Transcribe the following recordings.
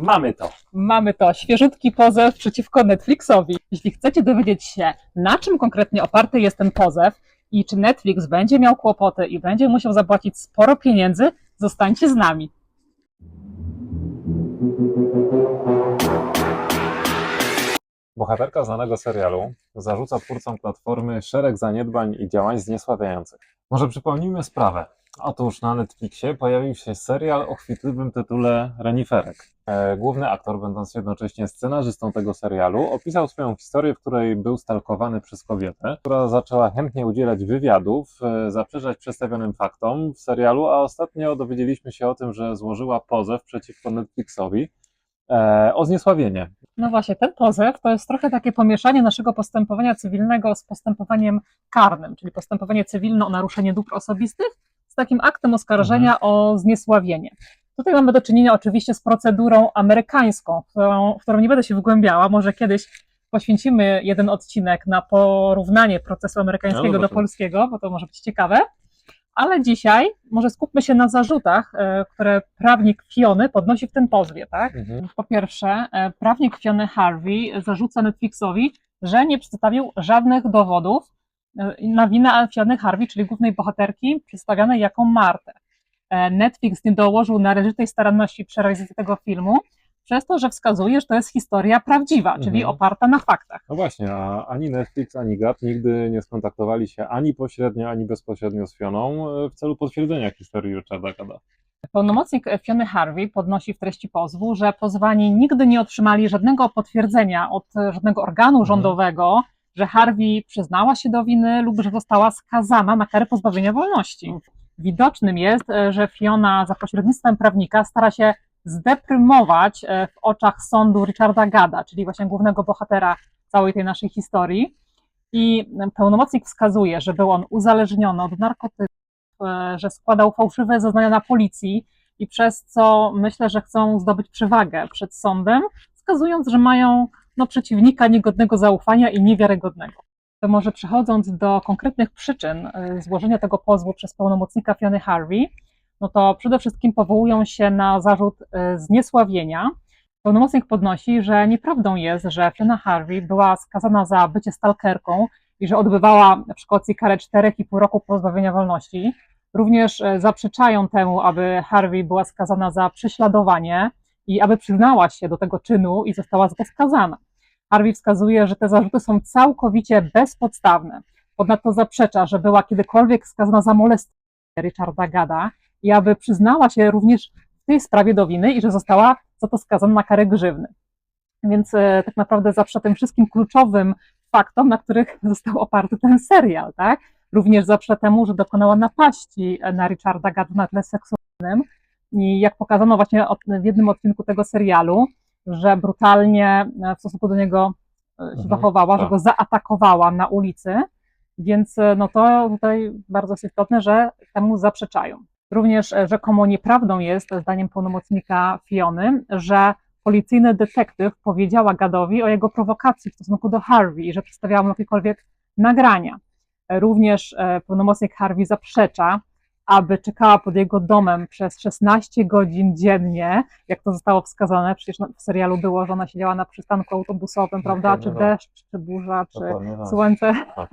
Mamy to. Mamy to świeżutki pozew przeciwko Netflixowi. Jeśli chcecie dowiedzieć się, na czym konkretnie oparty jest ten pozew i czy Netflix będzie miał kłopoty i będzie musiał zapłacić sporo pieniędzy, zostańcie z nami. Bohaterka znanego serialu zarzuca twórcom platformy szereg zaniedbań i działań zniesławiających. Może przypomnijmy sprawę. Otóż na Netflixie pojawił się serial o chwytliwym tytule Reniferek. E, Główny aktor, będąc jednocześnie scenarzystą tego serialu, opisał swoją historię, w której był stalkowany przez kobietę, która zaczęła chętnie udzielać wywiadów, e, zaprzeczać przedstawionym faktom w serialu, a ostatnio dowiedzieliśmy się o tym, że złożyła pozew przeciwko Netflixowi e, o zniesławienie. No właśnie, ten pozew to jest trochę takie pomieszanie naszego postępowania cywilnego z postępowaniem karnym, czyli postępowanie cywilne o naruszenie dóbr osobistych z takim aktem oskarżenia o zniesławienie. Tutaj mamy do czynienia oczywiście z procedurą amerykańską, w którą, w którą nie będę się wgłębiała. Może kiedyś poświęcimy jeden odcinek na porównanie procesu amerykańskiego No dobra, do polskiego, bo to może być ciekawe. Ale dzisiaj może skupmy się na zarzutach, e, które prawnik Fiony podnosi w tym pozwie, tak? Po pierwsze, e, prawnik Fiony Harvey zarzuca Netflixowi, że nie przedstawił żadnych dowodów na winę Fiony Harvey, czyli głównej bohaterki, przedstawianej jako Martę. E, Netflix nie dołożył należytej staranności przy realizacji tego filmu, przez to, że wskazuje, że to jest historia prawdziwa, czyli Mhm. oparta na faktach. No właśnie, a ani Netflix, ani GAT nigdy nie skontaktowali się ani pośrednio, ani bezpośrednio z Fioną e, w celu potwierdzenia historii Richarda Gada. Pełnomocnik Fiony Harvey podnosi w treści pozwu, że pozwani nigdy nie otrzymali żadnego potwierdzenia od żadnego organu Mhm. Że Harvey przyznała się do winy lub że została skazana na karę pozbawienia wolności. Widocznym jest, e, że Fiona za pośrednictwem prawnika stara się zdeprymować e, w oczach sądu Richarda Gada, czyli właśnie głównego bohatera całej tej naszej historii. I pełnomocnik wskazuje, że był on uzależniony od narkotyków, e, że składał fałszywe zeznania na policji i przez co myślę, że chcą zdobyć przewagę przed sądem, wskazując, że mają no, przeciwnika niegodnego zaufania i niewiarygodnego. To może przechodząc do konkretnych przyczyn e, złożenia tego pozwu przez pełnomocnika Fiony Harvey, no to przede wszystkim powołują się na zarzut e, zniesławienia. Pełnomocnik podnosi, że nieprawdą jest, że Fiona Harvey była skazana za bycie stalkerką i że odbywała w Szkocji karę 4,5 roku pozbawienia wolności. Również e, zaprzeczają temu, aby Harvey była skazana za prześladowanie i aby przyznała się do tego czynu i została za to skazana. Harvey wskazuje, że te zarzuty są całkowicie bezpodstawne. Ponadto zaprzecza, że była kiedykolwiek skazana za molestowanie Richarda Gada i aby przyznała się również w tej sprawie do winy i że została za to skazana na karę grzywny. Więc e, tak naprawdę zawsze tym wszystkim kluczowym faktom, na których został oparty ten serial, tak? Również zaprze temu, że dokonała napaści na Richarda Gada na tle seksualnym i jak pokazano właśnie w jednym odcinku tego serialu, że brutalnie e, w stosunku do niego e, się Mhm, zachowała, że tak. go zaatakowała na ulicy, więc e, no to tutaj bardzo jest istotne, że temu zaprzeczają. Również rzekomo nieprawdą jest, zdaniem pełnomocnika Fiony, że policyjny detektyw powiedziała Gadowi o jego prowokacji w stosunku do Harvey i że przedstawiała mu jakiekolwiek nagrania. Również pełnomocnik Harvey zaprzecza, aby czekała pod jego domem przez 16 godzin dziennie, jak to zostało wskazane, przecież w serialu było, że ona siedziała na przystanku autobusowym, prawda, czy tak. deszcz, czy burza, czy tak. słońce. Tak.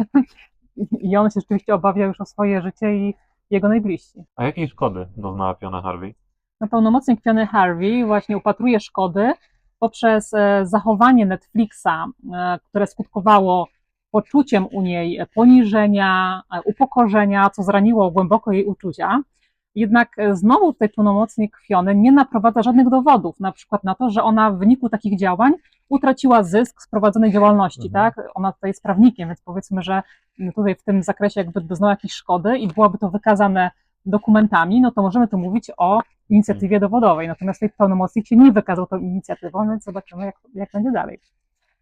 I on się rzeczywiście obawia już o swoje życie i jego najbliżsi. A jakiej szkody doznała Fiona Harvey? No, pełnomocnik Fiony Harvey właśnie upatruje szkody poprzez e, zachowanie Netflixa, e, które skutkowało poczuciem u niej poniżenia, upokorzenia, co zraniło głęboko jej uczucia. Jednak znowu tutaj pełnomocnik Fiony nie naprowadza żadnych dowodów, na przykład na to, że ona w wyniku takich działań utraciła zysk z prowadzonej działalności, Mhm. tak? Ona tutaj jest prawnikiem, więc powiedzmy, że tutaj w tym zakresie jakby doznała jakiejś szkody i byłaby to wykazane dokumentami, no to możemy tu mówić o inicjatywie dowodowej. Natomiast tutaj pełnomocnik się nie wykazał tą inicjatywą, więc zobaczymy, jak, jak będzie dalej.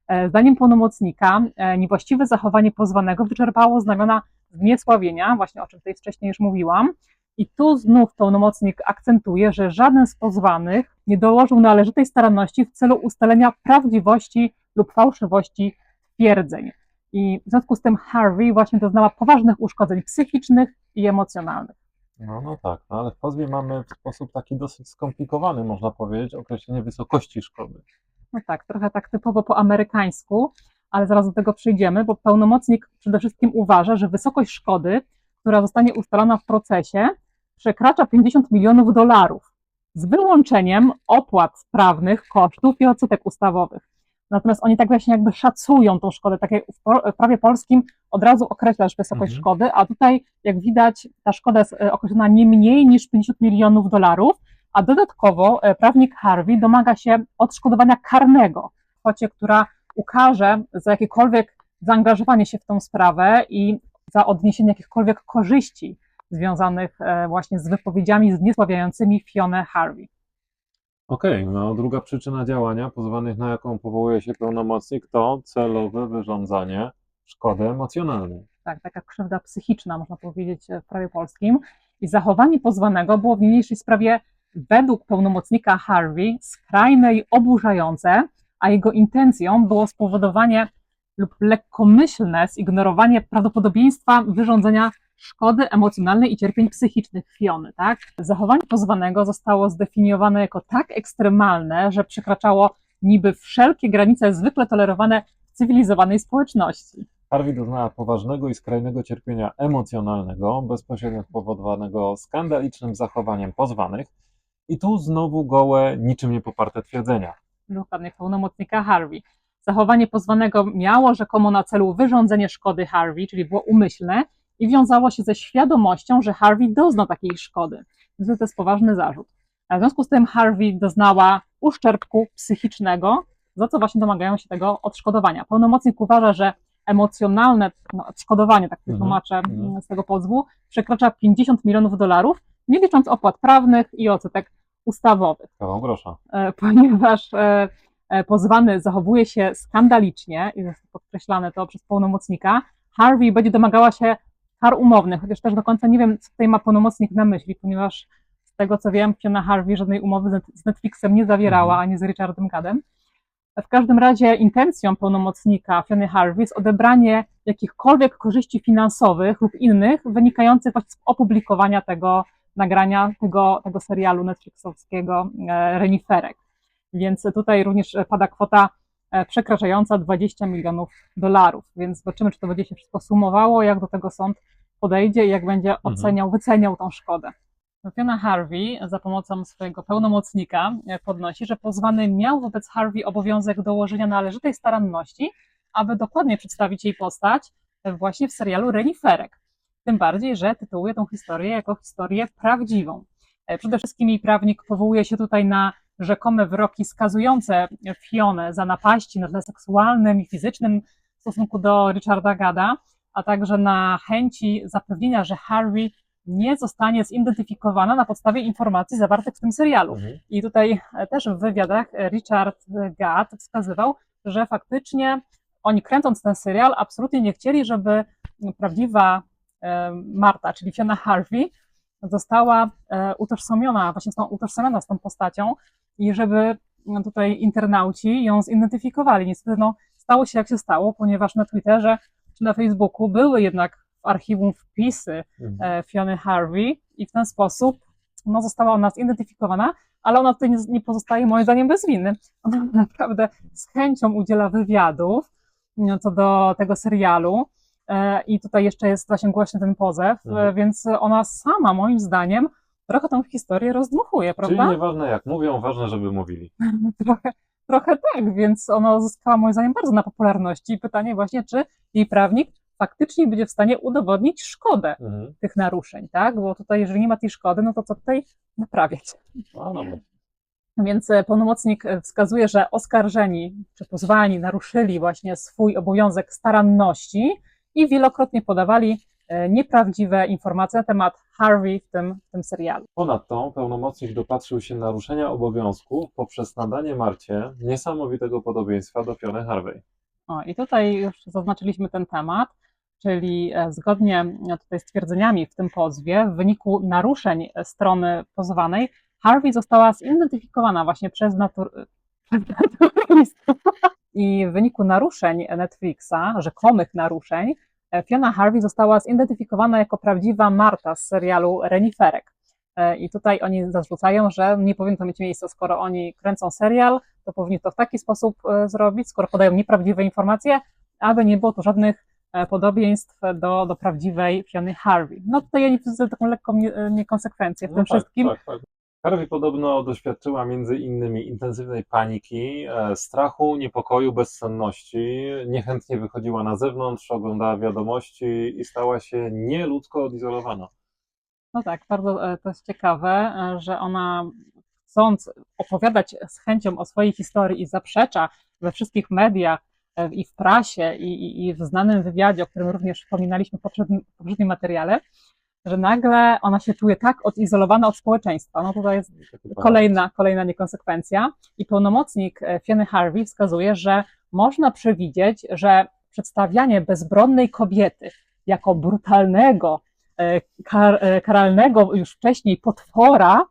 E, Zdaniem pełnomocnika e, niewłaściwe zachowanie pozwanego wyczerpało znamiona zniesławienia, właśnie o czym tutaj wcześniej już mówiłam. I tu znów pełnomocnik akcentuje, że żaden z pozwanych nie dołożył należytej staranności w celu ustalenia prawdziwości lub fałszywości twierdzeń. I w związku z tym Harvey właśnie doznała poważnych uszkodzeń psychicznych i emocjonalnych. No, no tak, no, ale w pozwie mamy w sposób taki dosyć skomplikowany, można powiedzieć, określenie wysokości szkody. No tak, trochę tak typowo po amerykańsku, ale zaraz do tego przyjdziemy, bo pełnomocnik przede wszystkim uważa, że wysokość szkody, która zostanie ustalona w procesie, przekracza 50 milionów dolarów, z wyłączeniem opłat prawnych, kosztów i odsetek ustawowych. Natomiast oni tak właśnie jakby szacują tą szkodę, tak jak w prawie polskim od razu określasz wysokość Mhm. szkody, a tutaj, jak widać, ta szkoda jest e, określona nie mniej niż 50 milionów dolarów, a dodatkowo e, prawnik Harvey domaga się odszkodowania karnego w kwocie, która ukaże za jakiekolwiek zaangażowanie się w tą sprawę i za odniesienie jakichkolwiek korzyści związanych e, właśnie z wypowiedziami zniesławiającymi Fionę Harvey. Okej, no druga przyczyna działania pozwanych, na jaką powołuje się pełnomocnik, to celowe wyrządzanie szkody emocjonalnej. tak, taka krzywda psychiczna, można powiedzieć, w prawie polskim. I zachowanie pozwanego było w niniejszej sprawie według pełnomocnika Harvey skrajne i oburzające, a jego intencją było spowodowanie lub lekkomyślne zignorowanie prawdopodobieństwa wyrządzenia szkody emocjonalnej i cierpień psychicznych Fiony. Tak? Zachowanie pozwanego zostało zdefiniowane jako tak ekstremalne, że przekraczało niby wszelkie granice zwykle tolerowane w cywilizowanej społeczności. Harvey doznała poważnego i skrajnego cierpienia emocjonalnego, bezpośrednio spowodowanego skandalicznym zachowaniem pozwanych. I tu znowu gołe, niczym nie poparte twierdzenia. dokładnie pełnomocnika Harvey. Zachowanie pozwanego miało rzekomo na celu wyrządzenie szkody Harvey, czyli było umyślne i wiązało się ze świadomością, że Harvey dozna takiej szkody. Więc to jest poważny zarzut. A w związku z tym Harvey doznała uszczerbku psychicznego, za co właśnie domagają się tego odszkodowania. Pełnomocnik uważa, że emocjonalne no, odszkodowanie, tak Mhm, tłumaczę mhm. z tego pozwu, przekracza 50 milionów dolarów, nie licząc opłat prawnych i odsetek ustawowych grosza. e, ponieważ e, e, pozwany zachowuje się skandalicznie, i jest podkreślane to przez pełnomocnika, Harvey będzie domagała się kar umownych, chociaż też do końca nie wiem, co tutaj ma pełnomocnik na myśli, ponieważ z tego co wiem, Fiona Harvey żadnej umowy z Net- z Netflixem nie zawierała, Mhm. ani z Richardem Gadem. W każdym razie intencją pełnomocnika Fiony Harvey jest odebranie jakichkolwiek korzyści finansowych lub innych wynikających właśnie z opublikowania tego nagrania, tego, tego serialu Netflixowskiego e, Reniferek. Więc tutaj również pada kwota e, przekraczająca 20 milionów dolarów. Więc zobaczymy, czy to będzie się wszystko sumowało, jak do tego sąd podejdzie i jak będzie oceniał, wyceniał tą szkodę. Fiona Harvey za pomocą swojego pełnomocnika e, podnosi, że pozwany miał wobec Harvey obowiązek dołożenia należytej staranności, aby dokładnie przedstawić jej postać właśnie w serialu Reniferek. Tym bardziej, że tytułuje tą historię jako historię prawdziwą. E, Przede wszystkim jej prawnik powołuje się tutaj na rzekome wyroki skazujące Fionę za napaści na tle seksualnym i fizycznym w stosunku do Richarda Gada, a także na chęci zapewnienia, że Harvey nie zostanie zidentyfikowana na podstawie informacji zawartych w tym serialu. Mhm. I tutaj e, też w wywiadach Richard Gad wskazywał, że faktycznie oni kręcąc ten serial absolutnie nie chcieli, żeby prawdziwa Marta, czyli Fiona Harvey, została e, utożsamiona, właśnie została utożsamiona z tą postacią i żeby no, tutaj internauci ją zidentyfikowali. Niestety no, stało się jak się stało, ponieważ na Twitterze czy na Facebooku były jednak w archiwum wpisy Mhm. e, Fiony Harvey i w ten sposób no, została ona zidentyfikowana, ale ona tutaj nie, nie pozostaje moim zdaniem bezwinny. Ona naprawdę z chęcią udziela wywiadów no, co do tego serialu e, i tutaj jeszcze jest właśnie głośny ten pozew, Mhm. e, więc ona sama moim zdaniem trochę tą historię rozdmuchuje, Czyli prawda? nieważne jak mówią, ważne, żeby mówili. Trochę, trochę tak, więc ona zyskała moim zdaniem bardzo na popularności. I pytanie właśnie, czy jej prawnik faktycznie będzie w stanie udowodnić szkodę Mhm. tych naruszeń, tak? Bo tutaj, jeżeli nie ma tej szkody, no to co tutaj naprawiać? No, no, Więc e, pełnomocnik e, wskazuje, że oskarżeni czy pozwani naruszyli właśnie swój obowiązek staranności i wielokrotnie podawali e, nieprawdziwe informacje na temat Harvey w tym, w tym serialu. Ponadto pełnomocnik dopatrzył się naruszenia obowiązków poprzez nadanie Marcie niesamowitego podobieństwa do Fiony Harvey. O, I tutaj już zaznaczyliśmy ten temat, czyli e, zgodnie e, tutaj z twierdzeniami w tym pozwie, w wyniku naruszeń strony pozwanej, Harvey została zidentyfikowana właśnie przez, natur... przez naturalistów. I w wyniku naruszeń Netflixa, rzekomych naruszeń, e, Fiona Harvey została zidentyfikowana jako prawdziwa Marta z serialu Reniferek. E, I tutaj oni zarzucają, że nie powinno to mieć miejsca, skoro oni kręcą serial, to powinni to w taki sposób e, zrobić, skoro podają nieprawdziwe informacje, aby nie było tu żadnych podobieństw do, do prawdziwej Fiony Harvey. No tutaj ja nie widzę taką lekką nie- niekonsekwencję w tym tak, wszystkim. Tak, tak. Harvey podobno doświadczyła między innymi intensywnej paniki, e, strachu, niepokoju, bezsenności. Niechętnie wychodziła na zewnątrz, oglądała wiadomości i stała się nieludzko odizolowana. No tak, bardzo e, to jest ciekawe, e, że ona chcąc opowiadać z chęcią o swojej historii i zaprzecza we wszystkich mediach i w prasie i, i, i w znanym wywiadzie, o którym również wspominaliśmy w poprzednim, w poprzednim materiale, że nagle ona się czuje tak odizolowana od społeczeństwa. No tutaj jest kolejna, kolejna niekonsekwencja. I pełnomocnik e, Fiony Harvey wskazuje, że można przewidzieć, że przedstawianie bezbronnej kobiety jako brutalnego, e, kar, e, karalnego już wcześniej potwora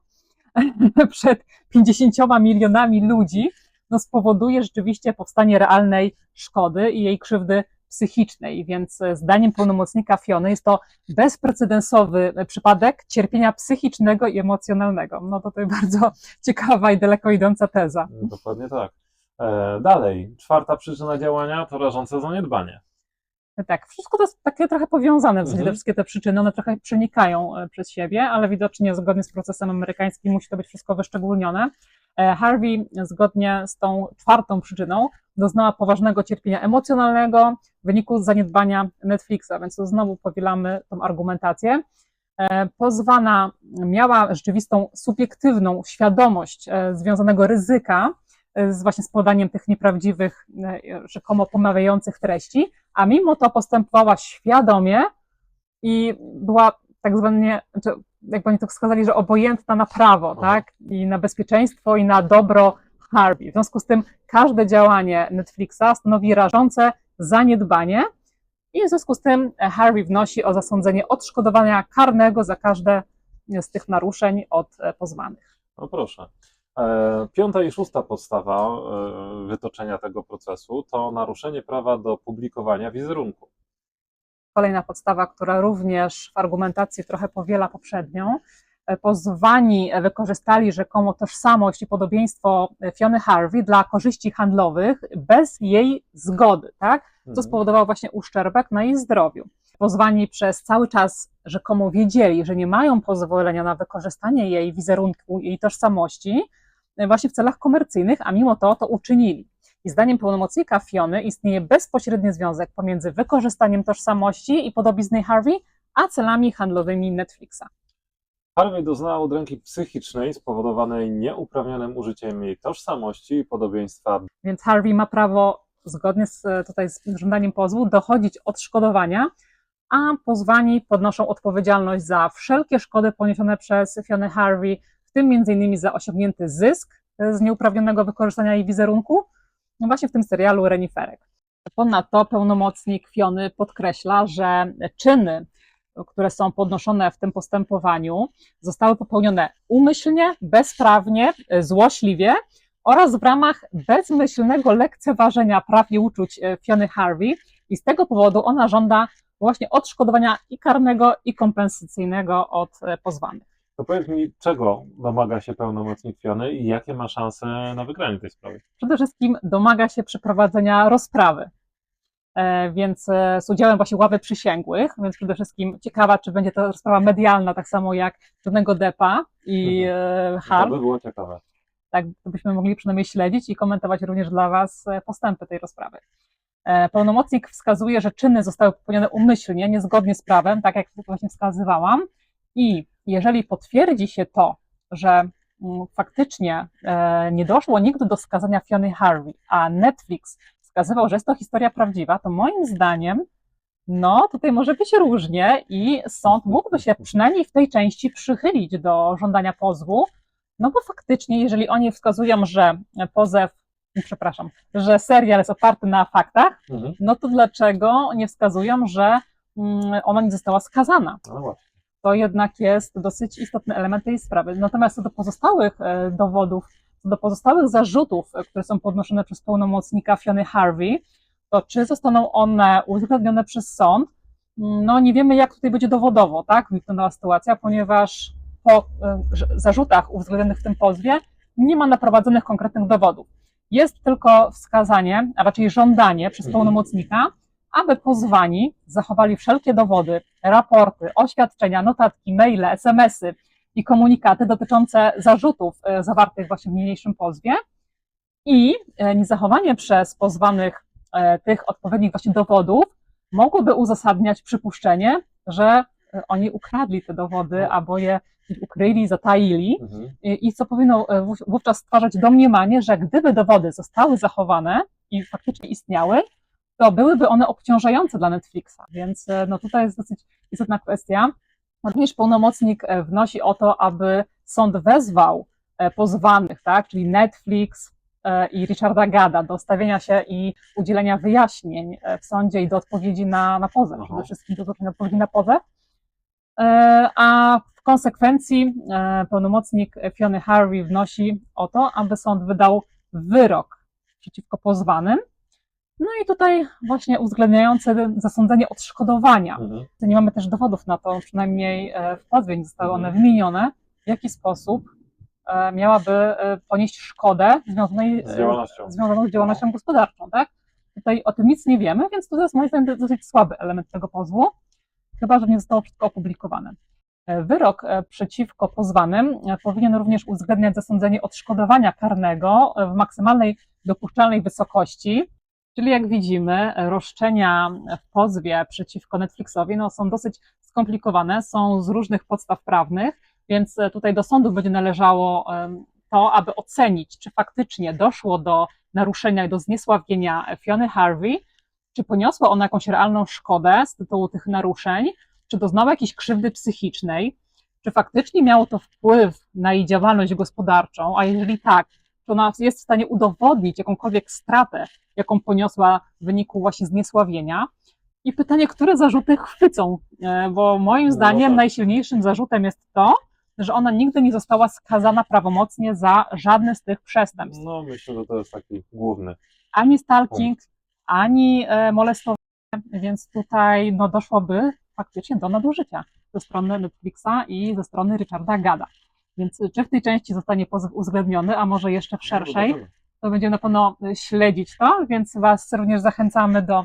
przed 50 milionami ludzi, no spowoduje rzeczywiście powstanie realnej szkody i jej krzywdy psychicznej. Więc e, zdaniem pełnomocnika Fiony jest to bezprecedensowy e, przypadek cierpienia psychicznego i emocjonalnego. No to tutaj bardzo ciekawa i daleko idąca teza. Dokładnie tak. E, dalej, czwarta przyczyna działania to rażące zaniedbanie. Tak, wszystko to jest takie trochę powiązane, w zasadzie Mhm. te wszystkie te przyczyny, one trochę przenikają e, przez siebie, ale widocznie zgodnie z procesem amerykańskim musi to być wszystko wyszczególnione. E, Harvey zgodnie z tą czwartą przyczyną doznała poważnego cierpienia emocjonalnego w wyniku zaniedbania Netflixa, więc tu znowu powielamy tą argumentację. E, Pozwana miała rzeczywistą subiektywną świadomość e, związanego ryzyka e, z właśnie z podaniem tych nieprawdziwych, rzekomo pomawiających treści, a mimo to postępowała świadomie i była tak zwanie, znaczy, jak oni to wskazali, że obojętna na prawo, tak? I na bezpieczeństwo i na dobro Harvey. W związku z tym każde działanie Netflixa stanowi rażące zaniedbanie i w związku z tym Harvey wnosi o zasądzenie odszkodowania karnego za każde z tych naruszeń od e, pozwanych. No proszę. E, Piąta i szósta podstawa e, wytoczenia tego procesu to naruszenie prawa do publikowania wizerunku. Kolejna podstawa, która również w argumentacji trochę powiela poprzednią. E, Pozwani wykorzystali rzekomo tożsamość i podobieństwo Fiony Harvey dla korzyści handlowych bez jej zgody, tak? co Mhm. spowodowało właśnie uszczerbek na jej zdrowiu. Pozwani przez cały czas rzekomo wiedzieli, że nie mają pozwolenia na wykorzystanie jej wizerunku, jej tożsamości e, właśnie w celach komercyjnych, a mimo to to uczynili. I zdaniem pełnomocnika Fiony istnieje bezpośredni związek pomiędzy wykorzystaniem tożsamości i podobizny Harvey, a celami handlowymi Netflixa. Harvey doznała udręki psychicznej spowodowanej nieuprawnionym użyciem jej tożsamości i podobieństwa. Więc Harvey ma prawo, zgodnie z, e, tutaj z żądaniem pozwu, dochodzić odszkodowania, a pozwani podnoszą odpowiedzialność za wszelkie szkody poniesione przez Fiona Harvey, w tym m.in. za osiągnięty zysk z nieuprawnionego wykorzystania jej wizerunku, no właśnie w tym serialu Reniferek. Ponadto pełnomocnik Fiony podkreśla, że czyny, które są podnoszone w tym postępowaniu, zostały popełnione umyślnie, bezprawnie, e, złośliwie oraz w ramach bezmyślnego lekceważenia praw i uczuć e, Fiony Harvey i z tego powodu ona żąda właśnie odszkodowania i karnego, i kompensacyjnego od e, pozwanych. To powiedz mi, czego domaga się pełnomocnik Fiony i jakie ma szanse na wygranie tej sprawy? Przede wszystkim domaga się przeprowadzenia rozprawy, więc e, z udziałem właśnie ławy przysięgłych, więc przede wszystkim ciekawa, czy będzie to rozprawa medialna, tak samo jak Johnego Deppa i e, To by było ciekawe. tak byśmy mogli przynajmniej śledzić i komentować również dla Was e, postępy tej rozprawy. E, Pełnomocnik wskazuje, że czyny zostały popełnione umyślnie, niezgodnie z prawem, tak jak właśnie wskazywałam, i jeżeli potwierdzi się to, że mm, faktycznie e, nie doszło nigdy do skazania Fiony Harvey, a Netflix wskazywał, że jest to historia prawdziwa, to moim zdaniem, no tutaj może być różnie i sąd mógłby się przynajmniej w tej części przychylić do żądania pozwu, no bo faktycznie, jeżeli oni wskazują, że pozew, przepraszam, że serial jest oparty na faktach, Mhm. no to dlaczego nie wskazują, że mm, ona nie została skazana? No. To jednak jest dosyć istotny element tej sprawy. Natomiast co do pozostałych e, dowodów, co do pozostałych zarzutów, e, które są podnoszone przez pełnomocnika Fiony Harvey, to czy zostaną one uwzględnione przez sąd, no nie wiemy, jak tutaj będzie dowodowo, tak, wyglądała sytuacja, ponieważ po e, zarzutach uwzględnionych w tym pozwie nie ma naprowadzonych konkretnych dowodów. Jest tylko wskazanie, a raczej żądanie przez Mhm. pełnomocnika, aby pozwani zachowali wszelkie dowody, raporty, oświadczenia, notatki, maile, SMS-y i komunikaty dotyczące zarzutów e, zawartych właśnie w niniejszym pozwie i e, niezachowanie przez pozwanych e, tych odpowiednich właśnie dowodów mogłoby uzasadniać przypuszczenie, że oni ukradli te dowody albo je ukryli, zataili Mhm. i i co powinno wów- wówczas stwarzać domniemanie, że gdyby dowody zostały zachowane i faktycznie istniały, to byłyby one obciążające dla Netflixa. Więc no tutaj jest dosyć istotna kwestia. Również pełnomocnik e, wnosi o to, aby sąd wezwał e, pozwanych, tak, czyli Netflix e, i Richarda Gada do stawienia się i udzielenia wyjaśnień w sądzie i do odpowiedzi na, na pozew, Aha. przede wszystkim do odpowiedzi na pozew. A w konsekwencji pełnomocnik Fiony Harvey wnosi o to, aby sąd wydał wyrok przeciwko pozwanym. No i tutaj właśnie uwzględniający zasądzenie odszkodowania. Mhm. Nie mamy też dowodów na to, przynajmniej e, w pozwie nie zostały one wymienione, w jaki sposób e, miałaby e, ponieść szkodę związanej Z działalnością. związaną z działalnością gospodarczą, tak? Tutaj o tym nic nie wiemy, więc to jest moim zdaniem dosyć słaby element tego pozwu, chyba że nie zostało wszystko opublikowane. Wyrok przeciwko pozwanym powinien również uwzględniać zasądzenie odszkodowania karnego w maksymalnej dopuszczalnej wysokości, czyli jak widzimy, roszczenia w pozwie przeciwko Netflixowi no, są dosyć skomplikowane, są z różnych podstaw prawnych, więc e, tutaj do sądu będzie należało to, aby ocenić, czy faktycznie doszło do naruszenia i do zniesławienia Fiony Harvey, czy poniosła ona jakąś realną szkodę z tytułu tych naruszeń, czy doznała jakiejś krzywdy psychicznej, czy faktycznie miało to wpływ na jej działalność gospodarczą, a jeżeli tak, to ona jest w stanie udowodnić jakąkolwiek stratę, jaką poniosła w wyniku właśnie zniesławienia. I pytanie, które zarzuty chwycą, E, bo moim No zdaniem tak. najsilniejszym zarzutem jest to, że ona nigdy nie została skazana prawomocnie za żadne z tych przestępstw. No myślę, że to jest taki główny. Ani stalking, ani e, molestowanie, więc tutaj no, doszłoby faktycznie do nadużycia ze strony Netflixa i ze strony Richarda Gada. Więc czy w tej części zostanie pozew uwzględniony, a może jeszcze w szerszej, Zobaczymy. to będziemy na pewno e, śledzić to, więc Was również zachęcamy do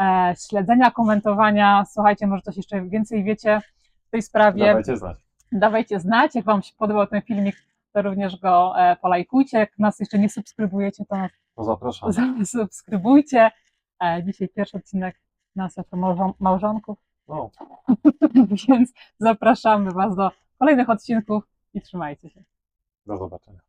e, śledzenia, komentowania. Słuchajcie, może coś jeszcze więcej wiecie w tej sprawie. Dawajcie znać. Dawajcie znać, jak Wam się podobał ten filmik, to również go e, polajkujcie. Jak nas jeszcze nie subskrybujecie, to nas To zapraszam. subskrybujcie. E, dzisiaj pierwszy odcinek nas jako małżon- małżonków, No, więc zapraszamy Was do kolejnych odcinków i trzymajcie się. do zobaczenia.